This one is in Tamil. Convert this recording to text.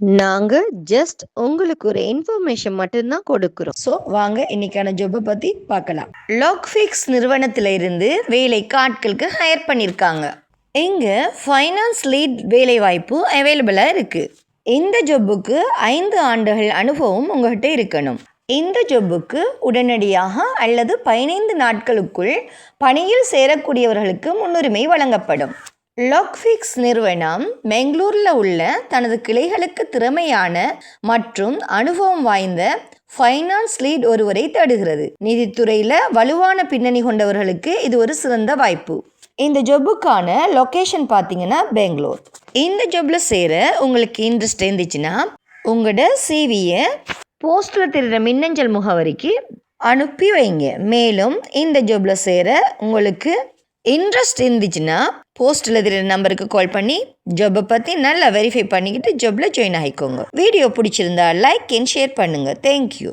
நாங்க ஜஸ்ட் உங்களுக்கு ஒரு இன்ஃபர்மேஷன் மட்டும்தான் கொடுக்கிறோம். ஸோ வாங்க இன்னைக்கான ஜாப்பை பத்தி பார்க்கலாம். லாக்ஃபிக்ஸ் நிறுவனத்தில் இருந்து வேலைக்கு ஆட்களுக்கு ஹையர் பண்ணியிருக்காங்க இங்கே ஃபைனான்ஸ் லீட் வேலைவாய்ப்பு அவைலபிளாக இருக்குது இந்த ஜொப்புக்கு ஐந்து ஆண்டுகள் அனுபவம் உங்கள்கிட்ட இருக்கணும். இந்த ஜொப்புக்கு உடனடியாக அல்லது பதினைந்து நாட்களுக்குள் பணியில் சேரக்கூடியவர்களுக்கு முன்னுரிமை வழங்கப்படும். லாக்ஃபிக்ஸ் நிறுவனம் பெங்களூரில் உள்ள தனது கிளைகளுக்கு திறமையான மற்றும் அனுபவம் வாய்ந்த ஃபைனான்ஸ் லீட் ஒருவரை தேடுகிறது. நிதித்துறையில் வலுவான பின்னணி கொண்டவர்களுக்கு இது ஒரு சிறந்த வாய்ப்பு. இந்த ஜொப்புக்கான லொக்கேஷன் பார்த்தீங்கன்னா பெங்களூர். இந்த ஜொப்பில் சேர உங்களுக்கு இன்ட்ரெஸ்ட் இருந்துச்சுன்னா உங்களோட சிவியை போஸ்டில் தெரிகிற மின்னஞ்சல் முகவரிக்கு அனுப்பி வைங்க. மேலும் இந்த ஜொப்பில் சேர உங்களுக்கு இன்ட்ரெஸ்ட் இருந்துச்சுன்னா போஸ்ட்டில் இருக்கிற நம்பருக்கு கால் பண்ணி ஜப்பை பற்றி நல்லா வெரிஃபை பண்ணிக்கிட்டு ஜாப்பில் ஜாயின் ஆகிக்கோங்க. வீடியோ பிடிச்சிருந்தா லைக் அண்ட் ஷேர் பண்ணுங்கள் தேங்க்யூ